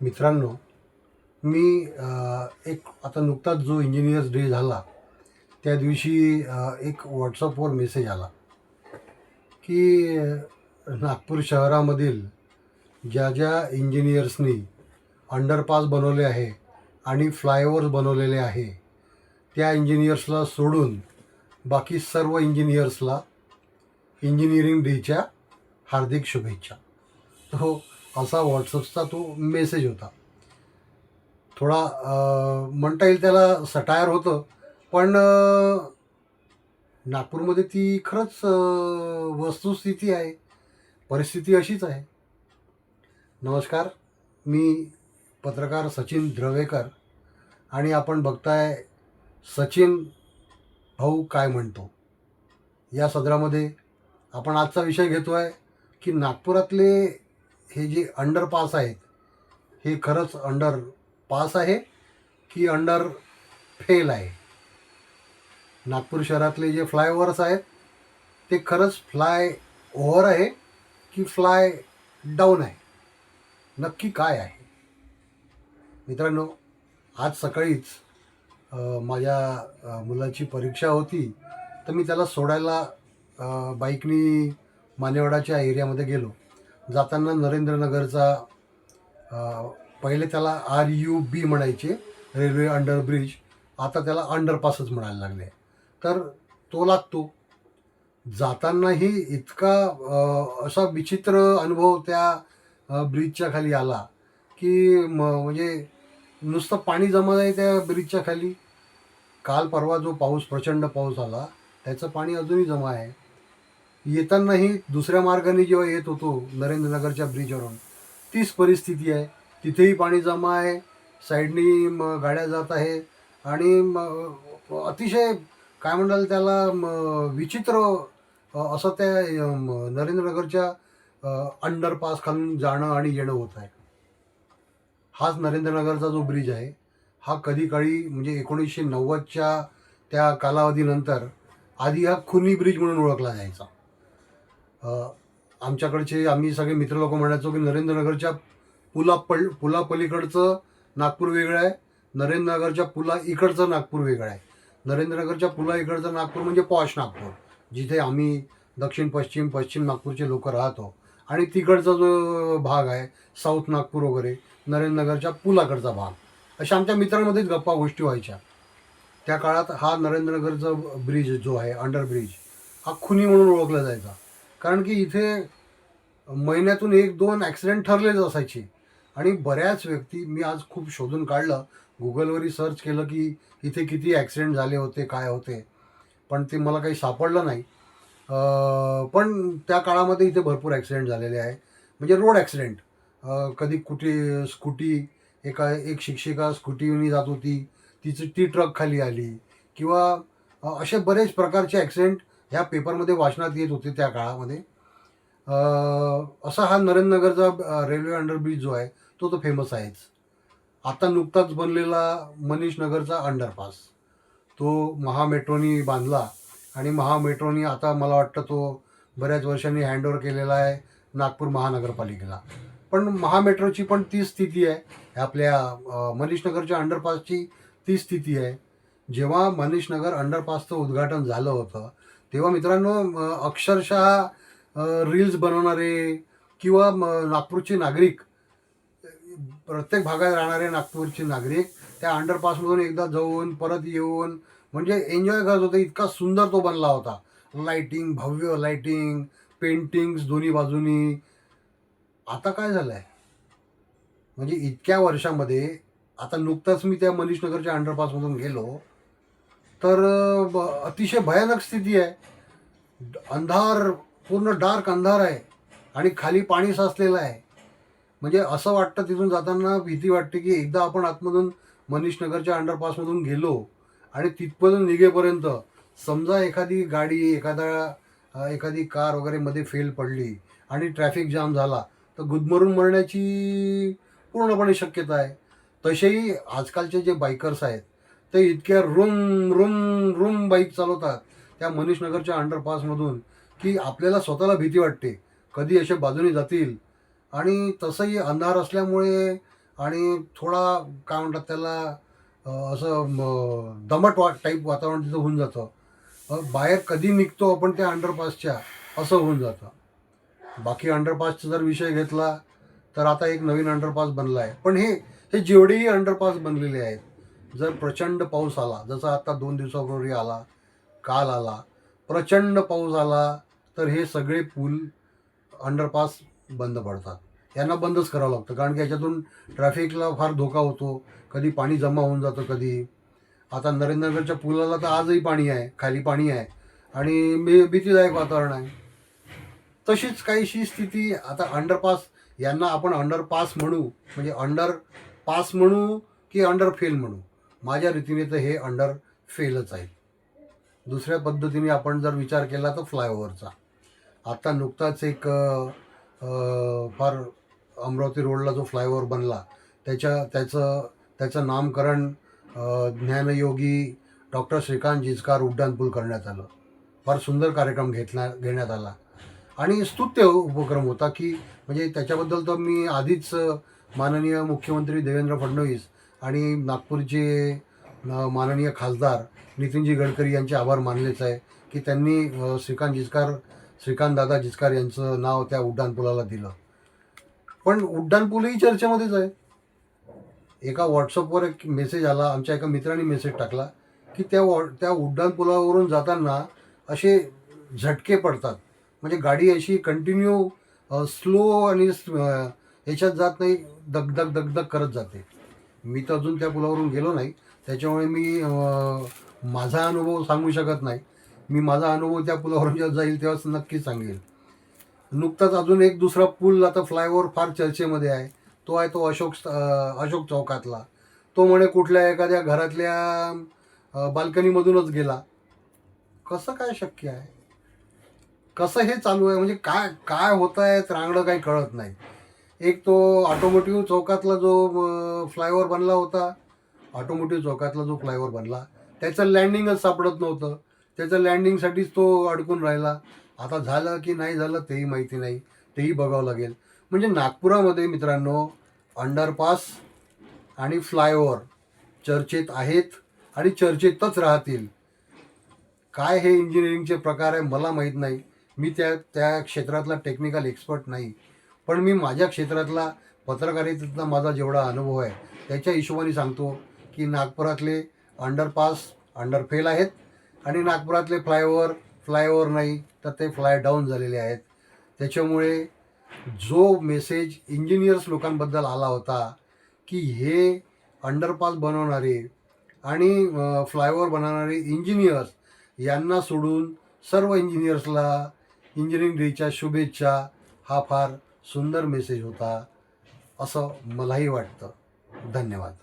मित्रांनो मी एक आता नुकताच जो इंजिनियर्स डे झाला त्या दिवशी एक व्हॉट्सअपवर मेसेज आला की नागपूर शहरामधील ज्या ज्या इंजिनियर्सनी अंडरपास बनवले आहे आणि फ्लायओव्हर्स बनवलेले आहे त्या इंजिनियर्सला सोडून बाकी सर्व इंजिनियर्सला इंजिनिअरिंग डेच्या हार्दिक शुभेच्छा. तो असा व्हॉट्सअपचा तो मेसेज होता. थोडा म्हणता येईल त्याला सटायर होतं पण नागपूरमध्ये ती खरंच वस्तुस्थिती आहे. परिस्थिती अशीच आहे. नमस्कार मी पत्रकार सचिन द्रवेकर आणि आपण बघताय सचिन भाऊ काय म्हणतो. या सदरामध्ये आपण आजचा विषय घेतो आहे की नागपुरातले हे जे अंडरपास आहेत हे खरंच अंडर पास आहे की अंडर फेल आहे? नागपूर शहरातले जे फ्लायओव्हर्स आहेत ते खरंच फ्लाय ओव्हर आहे की फ्लाय डाऊन आहे? नक्की काय आहे? मित्रांनो आज सकाळीच माझ्या मुलाची परीक्षा होती तर मी त्याला सोडायला बाईकनी मानेवाडाच्या एरियामध्ये गेलो. जाताना नरेंद्रनगरचा पहिले त्याला आर यू बी म्हणायचे रेल्वे अंडर ब्रिज आता त्याला अंडरपासच म्हणायला लागले. तर तो लागतो. जातानाही इतका असा विचित्र अनुभव त्या ब्रिजच्या खाली आला की म म्हणजे नुसतं पाणी जमा आहे त्या ब्रिजच्या खाली. काल परवा जो पाऊस प्रचंड पाऊस आला त्याचं पाणी अजूनही जमा आहे. येतानाही दुसऱ्या मार्गाने जेव्हा येत होतो नरेंद्रनगरच्या ब्रिजवरून तीच परिस्थिती आहे. तिथेही पाणी जमा आहे साईडनी म गाड्या जात आहे आणि अतिशय काय म्हणाल त्याला म विचित्र असं त्या नरेंद्रनगरच्या अंडरपास खालून जाणं आणि येणं होत आहे. हाच नरेंद्रनगरचा जो ब्रिज आहे हा कधी काळी म्हणजे एकोणीसशे नव्वदच्या त्या कालावधीनंतर आधी हा खुनी ब्रिज म्हणून ओळखला जायचा. आमच्याकडचे आम्ही सगळे मित्र लोक म्हणायचो की नरेंद्रनगरच्या पुला पल पुलापलीकडचं नागपूर वेगळं आहे. नरेंद्रनगरच्या पुला इकडचं नागपूर वेगळं आहे. नरेंद्रनगरच्या पुला इकडचं नागपूर म्हणजे पॉश नागपूर जिथे आम्ही दक्षिण पश्चिम पश्चिम नागपूरचे लोक राहतो. आणि तिकडचा जो भाग आहे साऊथ नागपूर वगैरे नरेंद्रनगरच्या पुलाकडचा भाग. अशा आमच्या मित्रांमध्येच गप्पा गोष्टी व्हायच्या. त्या काळात हा नरेंद्रनगरचा ब्रिज जो आहे अंडर ब्रिज हा खुनी म्हणून ओळखला जायचा. कारण की इथे महिन्यातून एक दोन ॲक्सिडेंट ठरलेच असायचे. आणि बऱ्याच व्यक्ती मी आज खूप शोधून काढलं. गुगलवरही सर्च केलं की इथे किती ॲक्सिडेंट झाले होते काय होते. पण ते मला काही सापडलं नाही. पण त्या काळामध्ये इथे भरपूर ॲक्सिडेंट झालेले आहे. म्हणजे रोड ॲक्सिडेंट कधी कुठे स्कूटी एका एक शिक्षिका स्कूटीने जात होती. तिची ती ट्रक खाली आली. किंवा असे बरेच प्रकारचे ॲक्सिडेंट ह्या पेपरमध्ये वाचनात येत होते त्या काळामध्ये. असा हा नरेंद्रनगरचा रेल्वे अंडरब्रिज जो आहे तो तर फेमस आहेच. आता नुकताच बनलेला मनीष नगरचा अंडरपास तो महामेट्रोनी बांधला आणि महामेट्रोनी आता मला वाटतं तो बऱ्याच वर्षांनी हँडओव्हर केलेला आहे नागपूर महानगरपालिकेला. पण महामेट्रोची पण ती स्थिती आहे. आपल्या मनीष नगरच्या अंडरपासची ती स्थिती आहे. जेव्हा मनीष नगर अंडरपासचं उद्घाटन झालं होतं तेव्हा मित्रांनो अक्षरशः रील्स बनवणारे किंवा नागपूरचे नागरिक प्रत्येक भागात राहणारे नागपूरचे नागरिक त्या अंडरपासमधून एकदा जाऊन परत येऊन म्हणजे एन्जॉय करत होते. इतका सुंदर तो बनला होता. लाईटिंग भव्य लाईटिंग पेंटिंग्स दोन्ही बाजूनी. आता काय झालं आहे म्हणजे इतक्या वर्षामध्ये आता नुकताच मी त्या मनीष नगरच्या अंडरपासमधून गेलो. तर ब- अतिशय भयानक स्थिती आहे. अंधार पूर्ण डार्क अंधार आहे आणि खाली पाणी साचलेलं आहे. म्हणजे असं वाटतं तिथून जाताना भीती वाटते की एकदा आपण आतमधून मनीष नगरच्या अंडरपासमधून गेलो आणि तिथपासून निघेपर्यंत समजा एखादी गाडी एखादा एखादी कार वगैरे मध्ये फेल पडली आणि ट्रॅफिक जाम झाला तर गुदमरून मरण्याची पूर्णपणे शक्यता आहे. तसेही आजकालचे जे बायकर्स आहेत ते इतक्या रुम रूम रुम बाईक चालवतात त्या मनीषनगरच्या अंडरपासमधून की आपल्याला स्वतःला भीती वाटते. कधी असे बाजूने जातील. आणि तसंही अंधार असल्यामुळे आणि थोडा काय म्हणतात त्याला असं दमट वा टाईप वातावरण तिथं होऊन जातं. बाहेर कधी निघतो आपण त्या अंडरपासच्या असं होऊन जातं. बाकी अंडरपासचा जर विषय घेतला तर आता एक नवीन अंडरपास बनला आहे पण हे हे जेवढेही अंडरपास बनलेले आहेत जर प्रचंड पाऊस आला जसा आता दोन दिवसापूर्वी आला काल आला प्रचंड पाऊस आला तर हे सगळे पूल अंडरपास बंद पडतात. यांना बंदच करावं लागतं कारण की याच्यातून ट्रॅफिकला फार धोका होतो. कधी पाणी जमा होऊन जातं कधी. आता नरेंद्रनगरच्या पुलाला तर आजही पाणी आहे खाली पाणी आहे आणि मी भीतीदायक वातावरण आहे. तशीच काहीशी स्थिती आता अंडरपास यांना आपण अंडरपास म्हणू म्हणजे अंडर पास म्हणू की अंडर फेल म्हणू. माझ्या रीतीने तर हे अंडर फेलच आहे दुसऱ्या पद्धतीने आपण जर विचार केला तर फ्लायओव्हरचा आत्ता नुकताच एक फार अमरावती रोडला जो फ्लायओव्हर बनला त्याच्या त्याचं त्याचं नामकरण ज्ञानयोगी डॉक्टर श्रीकांत जिचकार उड्डाणपूल करण्यात आलं. फार सुंदर कार्यक्रम घेतला घेण्यात आला. आणि स्तुत्य उपक्रम होता की म्हणजे त्याच्याबद्दल तर मी आधीच माननीय मुख्यमंत्री देवेंद्र फडणवीस आणि नागपूरचे माननीय खासदार नितीनजी गडकरी यांचे आभार मानलेच आहे की त्यांनी श्रीकांत जिचकार श्रीकांत दादा जिचकार यांचं नाव त्या उड्डाणपुलाला दिलं. पण उड्डाणपूलही चर्चेमध्येच आहे. एका व्हॉट्सअपवर एक मेसेज आला आमच्या एका मित्राने मेसेज टाकला की त्या वॉ त्या उड्डाणपुलावरून जाताना असे झटके पडतात. म्हणजे गाडी अशी कंटिन्यू स्लो आणि अ, याच्यात जात नाही दगदग दगदग करत जाते. मी तर अजून त्या पुलावरून गेलो नाही. त्याच्यामुळे मी माझा अनुभव सांगू शकत नाही. मी माझा अनुभव त्या पुलावरून जेव्हा जाईल तेव्हाच नक्की सांगेल. नुकताच अजून एक दुसरा पूल आता फ्लायओव्हर फार चर्चेमध्ये आहे. तो आहे तो अशोक अशोक चौकातला. तो म्हणे कुठल्या एखाद्या घरातल्या बाल्कनीमधूनच गेला. कसं काय शक्य आहे? कसं हे चालू आहे? म्हणजे काय काय होत आहे रांगडं काही कळत नाही. एक तो ऑटोमोटिव्ह चौकातला जो फ्लायओव्हर बनला होता ऑटोमोटिव्ह चौकातला जो फ्लायओव्हर बनला त्याचं लँडिंगच सापडत नव्हतं. त्याचं लँडिंगसाठीच तो अडकून राहिला. आता झालं की नाही झालं तेही माहिती नाही. तेही बघावं लागेल. म्हणजे नागपुरामध्ये मित्रांनो अंडरपास आणि फ्लायओव्हर चर्चेत आहेत आणि चर्चेतच राहतील. काय हे इंजिनिअरिंगचे प्रकार आहे मला माहीत नाही. मी त्या त्या क्षेत्रातला टेक्निकल एक्सपर्ट नाही. पण मी माझ्या क्षेत्रातला पत्रकारितेतला माझा जेवढा अनुभव आहे त्याच्या हिशोबाने सांगतो की नागपुरातले अंडरपास अंडरफेल आहेत आणि नागपुरातले फ्लायओव्हर फ्लायओव्हर नाही तर ते फ्लाय डाऊन झालेले आहेत. त्याच्यामुळे जो मेसेज इंजिनियर्स लोकांबद्दल आला होता की हे अंडरपास बनवणारे आणि फ्लायओव्हर बनवणारे इंजिनियर्स यांना सोडून सर्व इंजिनियर्सला इंजिनिअरिंग डेच्या शुभेच्छा हा फार सुंदर मेसेज होता. असं मलाही वाटतं. धन्यवाद.